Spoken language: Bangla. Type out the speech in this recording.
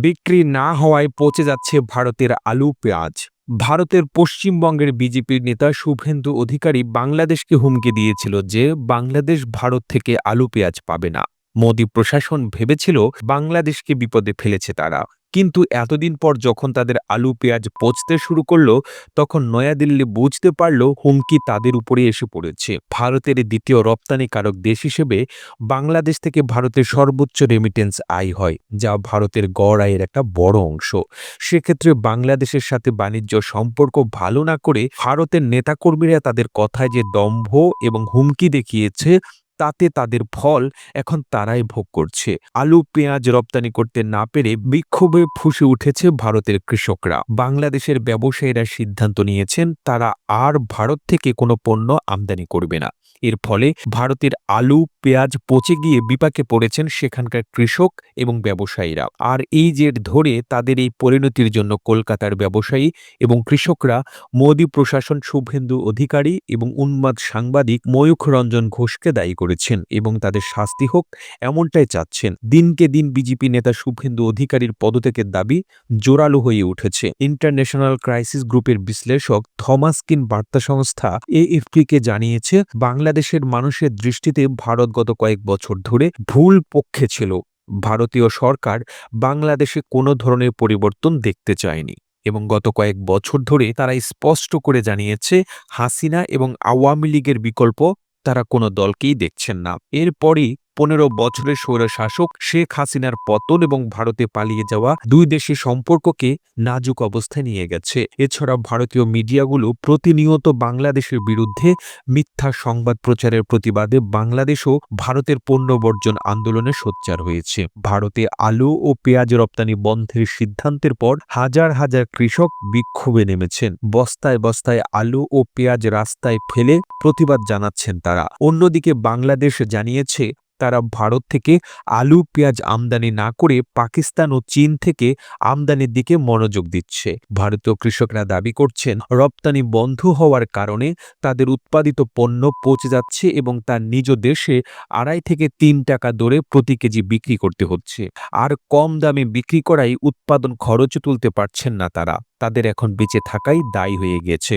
বিক্রি না হওয়ায় পচে যাচ্ছে ভারতের আলু, পেঁয়াজ। ভারতের পশ্চিমবঙ্গের বিজেপির নেতা শুভেন্দু অধিকারী বাংলাদেশকে হুমকি দিয়েছিল যে বাংলাদেশ ভারত থেকে আলু, পেঁয়াজ পাবে না। মোদী প্রশাসন ভেবেছিল বাংলাদেশকে বিপদে ফেলেছে তারা। কিন্তু এতদিন পর যখন তাদের আলু, পেঁয়াজ পচতে শুরু করল, তখন নয়াদিল্লি বুঝতে পারল হুমকি তাদের উপরে এসে পড়েছে। ভারতের দ্বিতীয় রপ্তানিকারক দেশ হিসেবে বাংলাদেশ থেকে ভারতের সর্বোচ্চ রেমিটেন্স আয় হয়, যা ভারতের গড় আয়ের একটা বড় অংশ। সেক্ষেত্রে বাংলাদেশের সাথে বাণিজ্য সম্পর্ক ভালো না করে ভারতের নেতাকর্মীরা তাদের কথায় যে দম্ভ এবং হুমকি দেখিয়েছে তাতে তাদের ফল এখন তারাই ভোগ করছে। আলু, পেঁয়াজ রপ্তানি করতে না পেরে বিক্ষোভে ফুসে উঠেছে ভারতের কৃষকরা। বাংলাদেশের ব্যবসায়ীরা সিদ্ধান্ত নিয়েছেন, তারা আর ভারত থেকে কোনো পণ্য আমদানি করবে না। এর ফলে ভারতের আলু, পেঁয়াজ পচে গিয়ে বিপাকে পড়েছেন সেখানকার কৃষক এবং ব্যবসায়ীরা। আর এই জের ধরে তাদের এই পরিণতির জন্য কলকাতার ব্যবসায়ী এবং কৃষকরা মোদী প্রশাসন শুভেন্দু অধিকারী এবং উন্মাদ সাংবাদিক ময়ূখ রঞ্জন ঘোষকে দায়ী করেছেন এবং তাদের শাস্তি হোক এমনটাই চাচ্ছেন। দিনকে দিন বিজেপি নেতা শুভেন্দু অধিকারীর পদত্যাগের দাবি জোরালো হয়ে উঠেছে। ইন্টারন্যাশনাল ক্রাইসিস গ্রুপের বিশ্লেষক থমাস কিন বার্তা সংস্থা এএফপিকে জানিয়েছে, বাংলাদেশের মানুষের দৃষ্টিতে ভারত গত কয়েক বছর ধরে ভুল পক্ষে ছিল। ভারতীয় সরকার বাংলাদেশে কোনো ধরনের পরিবর্তন দেখতে চায়নি এবং গত কয়েক বছর ধরে তারা স্পষ্ট করে জানিয়েছে, হাসিনা এবং আওয়ামী লীগের বিকল্প তারা কোনো দলকেই দেখছেন না। এরপরই পনেরো বছরের স্বৈরশাসক শেখ হাসিনার পতন এবং ভারতে পালিয়ে যাওয়া দুই দেশের সম্পর্ককে নাজুক অবস্থায় নিয়ে গেছে। এছাড়া ভারতীয় মিডিয়াগুলো প্রতিনিয়ত বাংলাদেশের বিরুদ্ধে মিথ্যা সংবাদ প্রচারের প্রতিবাদে বাংলাদেশও ভারতের পণ্য বর্জন আন্দোলনে সোচ্চার হয়েছে। ভারতে আলু ও পেঁয়াজ রপ্তানি বন্ধের সিদ্ধান্তের পর হাজার হাজার কৃষক বিক্ষোভে নেমেছেন। বস্তায় বস্তায় আলু ও পেঁয়াজ রাস্তায় ফেলে প্রতিবাদ জানাচ্ছেন তারা। অন্যদিকে বাংলাদেশ জানিয়েছে তারা ভারত থেকে আলু, পেঁয়াজ আমদানি না করে পাকিস্তান ও চীন থেকে আমদানির দিকে মনোযোগ দিচ্ছে। ভারতীয় কৃষকরা দাবি করছেন, রপ্তানি বন্ধ হওয়ার কারণে তাদের উৎপাদিত পণ্য পচে যাচ্ছে এবং তার নিজ দেশে আড়াই থেকে তিন টাকা দরে প্রতি কেজি বিক্রি করতে হচ্ছে। আর কম দামে বিক্রি করাই উৎপাদন খরচ তুলতে পারছেন না তারা। তাদের এখন বেঁচে থাকাই দায়ী হয়ে গেছে।